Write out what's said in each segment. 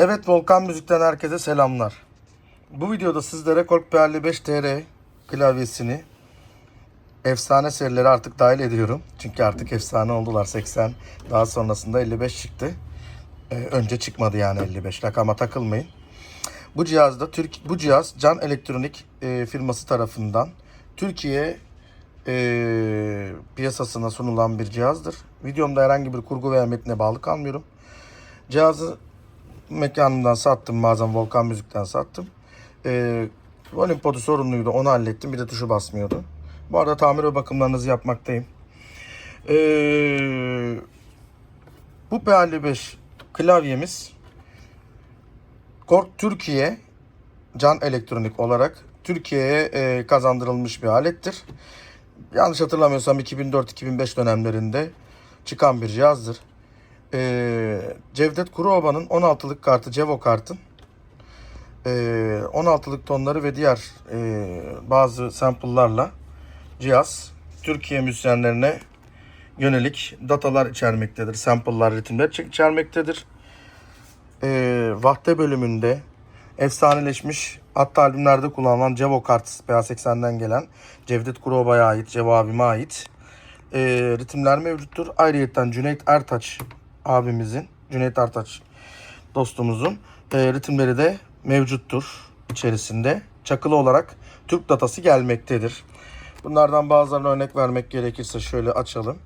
Evet Volkan Müzik'ten herkese selamlar. Bu videoda sizlere Kork P55 TR klavyesini efsane serileri artık dahil ediyorum. Çünkü artık efsane oldular 80. Daha sonrasında 55 çıktı. Ee, önce çıkmadı yani 55. Rakama takılmayın. Bu cihazda Türk bu cihaz Can Elektronik e, firması tarafından Türkiye e, piyasasına sunulan bir cihazdır. Videomda herhangi bir kurgu veya metne bağlı kalmıyorum. Cihazı mekanımdan sattım bazen Volkan Müzik'ten sattım. Ee, volüm podu sorunluydu onu hallettim bir de tuşu basmıyordu. Bu arada tamir ve bakımlarınızı yapmaktayım. Ee, bu P55 klavyemiz Korg Türkiye Can Elektronik olarak Türkiye'ye e, kazandırılmış bir alettir. Yanlış hatırlamıyorsam 2004-2005 dönemlerinde çıkan bir cihazdır. Ee, Cevdet Kuruoba'nın 16'lık kartı Cevo kartın ee, 16'lık tonları ve diğer ee, bazı sample'larla cihaz Türkiye müzisyenlerine yönelik datalar içermektedir. Sample'lar, ritimler içe- içermektedir. Ee, vahde bölümünde efsaneleşmiş hatta albümlerde kullanılan Cevo kart PA80'den gelen Cevdet Kuruoba'ya ait, Cevo abime ait e, ritimler mevcuttur. Ayrıyeten Cüneyt Ertaç abimizin, Cüneyt Ertaç dostumuzun e, ritimleri de mevcuttur içerisinde. Çakılı olarak Türk datası gelmektedir. Bunlardan bazılarına örnek vermek gerekirse şöyle açalım.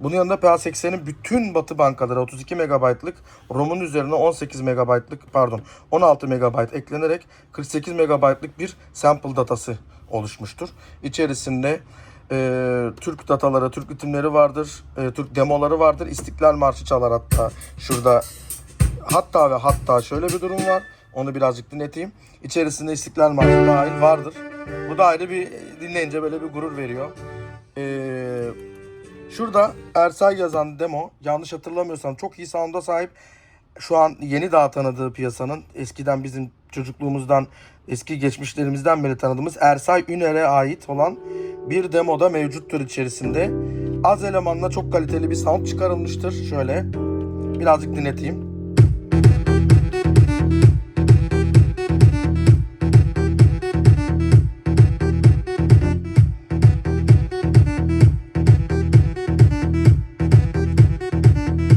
Bunun yanında PA80'in bütün batı bankaları 32 MB'lık ROM'un üzerine 18 MB'lık pardon 16 MB eklenerek 48 MB'lık bir sample datası oluşmuştur. İçerisinde e, Türk dataları, Türk ritimleri vardır, e, Türk demoları vardır. İstiklal Marşı çalar hatta şurada. Hatta ve hatta şöyle bir durum var. Onu birazcık dinleteyim. İçerisinde İstiklal Marşı dahil vardır. Bu da ayrı bir dinleyince böyle bir gurur veriyor. Eee Şurada Ersay yazan demo yanlış hatırlamıyorsam çok iyi sound'a sahip. Şu an yeni daha tanıdığı piyasanın eskiden bizim çocukluğumuzdan eski geçmişlerimizden beri tanıdığımız Ersay Üner'e ait olan bir demoda mevcuttur içerisinde. Az elemanla çok kaliteli bir sound çıkarılmıştır. Şöyle birazcık dinleteyim.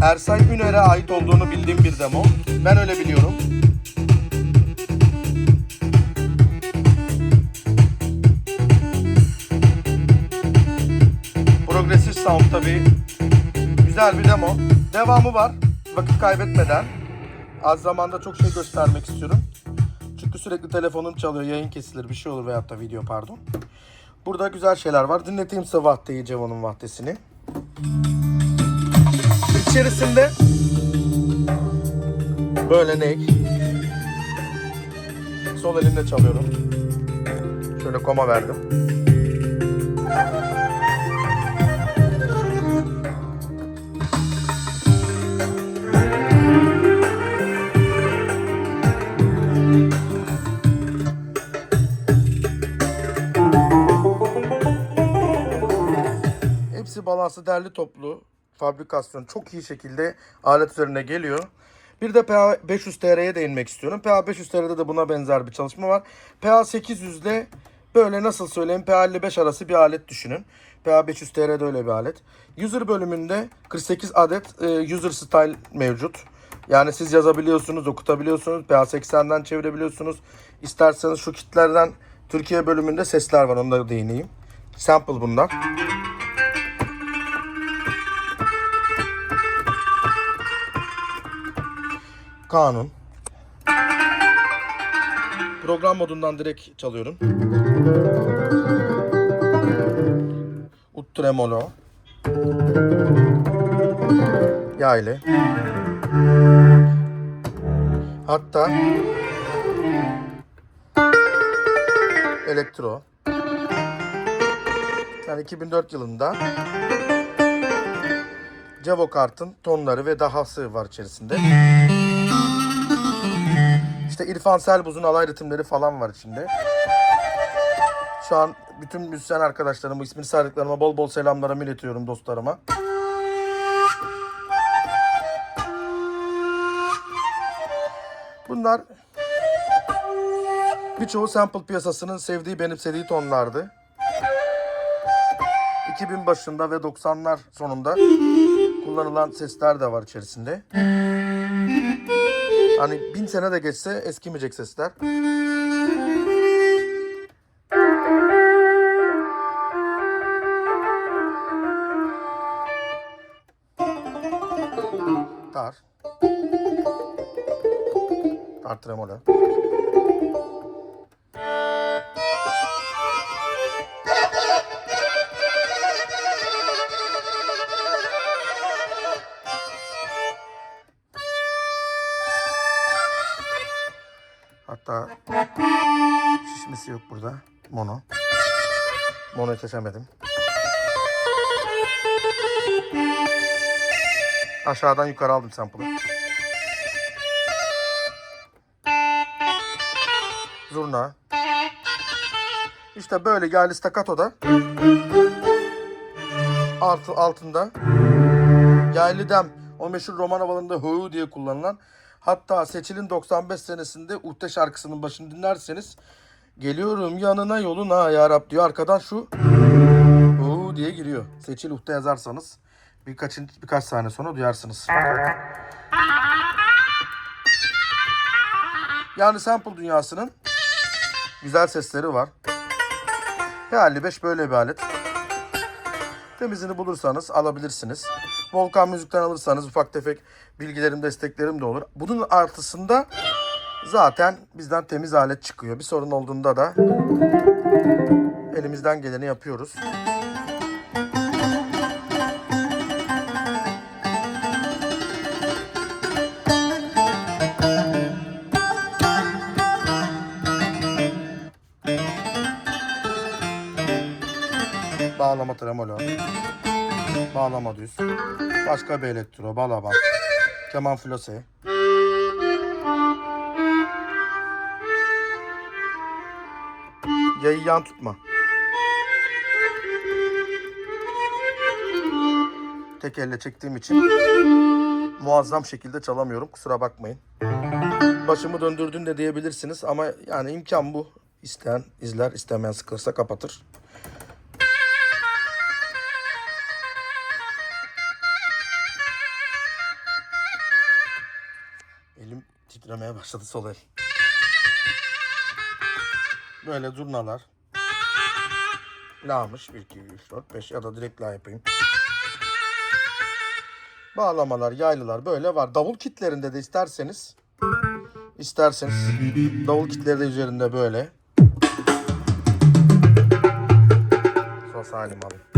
Ersay Üner'e ait olduğunu bildiğim bir demo. Ben öyle biliyorum. Progresif sound tabii. Güzel bir demo. Devamı var. Vakit kaybetmeden. Az zamanda çok şey göstermek istiyorum. Çünkü sürekli telefonum çalıyor. Yayın kesilir bir şey olur veyahut da video pardon. Burada güzel şeyler var. Dinleteyim size vahdeyi Cevo'nun vahdesini. İçerisinde böyle ney. Sol elimle çalıyorum. Şöyle koma verdim. Hepsi balanslı derli toplu fabrikasyon çok iyi şekilde alet üzerine geliyor. Bir de PA 500 TR'ye değinmek istiyorum. PA 500 TR'de de buna benzer bir çalışma var. PA 800 ile böyle nasıl söyleyeyim PA 55 arası bir alet düşünün. PA 500 TR'de öyle bir alet. User bölümünde 48 adet e, user style mevcut. Yani siz yazabiliyorsunuz, okutabiliyorsunuz. PA 80'den çevirebiliyorsunuz. İsterseniz şu kitlerden Türkiye bölümünde sesler var. Onu da değineyim. Sample bunlar. Kanun. Program modundan direkt çalıyorum. Ut. Yaylı. Hatta elektro. Yani 2004 yılında Cevo kartın tonları ve dahası var içerisinde. İşte İrfan Selbuz'un alay ritimleri falan var içinde. Şu an bütün müzisyen arkadaşlarıma, ismini saydıklarıma bol bol selamlarımı iletiyorum dostlarıma. Bunlar birçoğu sample piyasasının sevdiği, benimsediği tonlardı. 2000 başında ve 90'lar sonunda kullanılan sesler de var içerisinde. Hani bin sene de geçse eskimeyecek sesler. Tar. Tar tremolo. Hatta şişmesi yok burada. Mono. Mono'yu seçemedim. Aşağıdan yukarı aldım sample'ı. Zurna. İşte böyle yaylı staccato'da artı altında yaylı dem o meşhur roman havalarında huu diye kullanılan hatta Seçil'in 95 senesinde Uhde şarkısının başını dinlerseniz geliyorum yanına yoluna ya Rab diyor arkadan şu huu diye giriyor. Seçil Uhde yazarsanız birkaç birkaç saniye sonra duyarsınız. Yani sample dünyasının güzel sesleri var. P55 böyle bir alet. Temizini bulursanız alabilirsiniz. Volkan Müzik'ten alırsanız ufak tefek bilgilerim, desteklerim de olur. Bunun artısında zaten bizden temiz alet çıkıyor. Bir sorun olduğunda da elimizden geleni yapıyoruz. Bağlama tremolo. Bağlama düz. Başka bir elektro, balaban. Keman flose. Yayı yan tutma. Tek elle çektiğim için muazzam şekilde çalamıyorum. Kusura bakmayın. Başımı döndürdün de diyebilirsiniz ama yani imkan bu. İsteyen izler, istemeyen sıkılırsa kapatır. Titremeye başladı sol el. Böyle zurnalar. La'mış 1, 2, 3, 4, 5 ya da direkt la yapayım. Bağlamalar, yaylılar böyle var. Davul kitlerinde de isterseniz isterseniz davul kitleri de üzerinde böyle. Son salim alayım.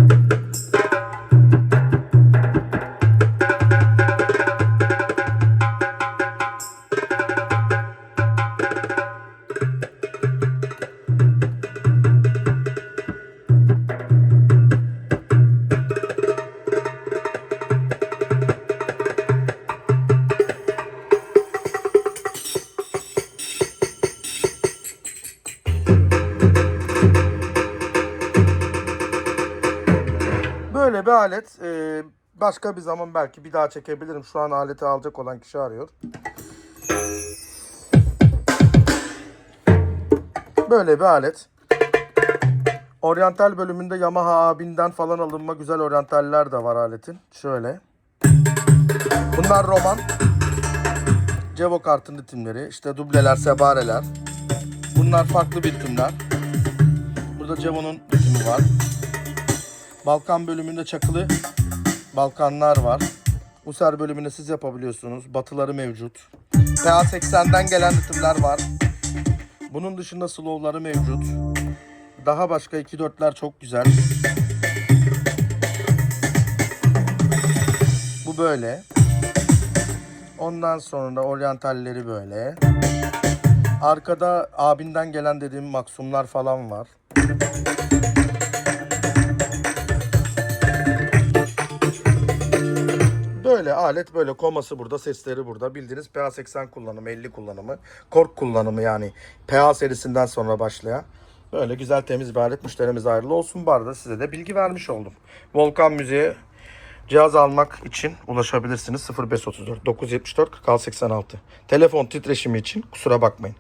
Böyle bir alet. Ee, başka bir zaman belki bir daha çekebilirim. Şu an aleti alacak olan kişi arıyor. Böyle bir alet. Oryantal bölümünde Yamaha abinden falan alınma güzel oryantaller de var aletin. Şöyle. Bunlar roman. Cevo kartın ritimleri. İşte dubleler, sebareler. Bunlar farklı bir ritimler. Burada Cevo'nun ritmi var. Balkan bölümünde çakılı Balkanlar var. User bölümünde siz yapabiliyorsunuz. Batıları mevcut. PA80'den gelen ritimler var. Bunun dışında slow'ları mevcut. Daha başka 2-4'ler çok güzel. Bu böyle. Ondan sonra oryantalleri böyle. Arkada abinden gelen dediğim maksumlar falan var. Böyle alet böyle koması burada sesleri burada bildiğiniz PA80 kullanımı 50 kullanımı kork kullanımı yani PA serisinden sonra başlayan böyle güzel temiz bir alet müşterimize hayırlı olsun bu arada size de bilgi vermiş oldum. Volkan Müziğe Cihaz almak için ulaşabilirsiniz 0534 974 4686. Telefon titreşimi için kusura bakmayın.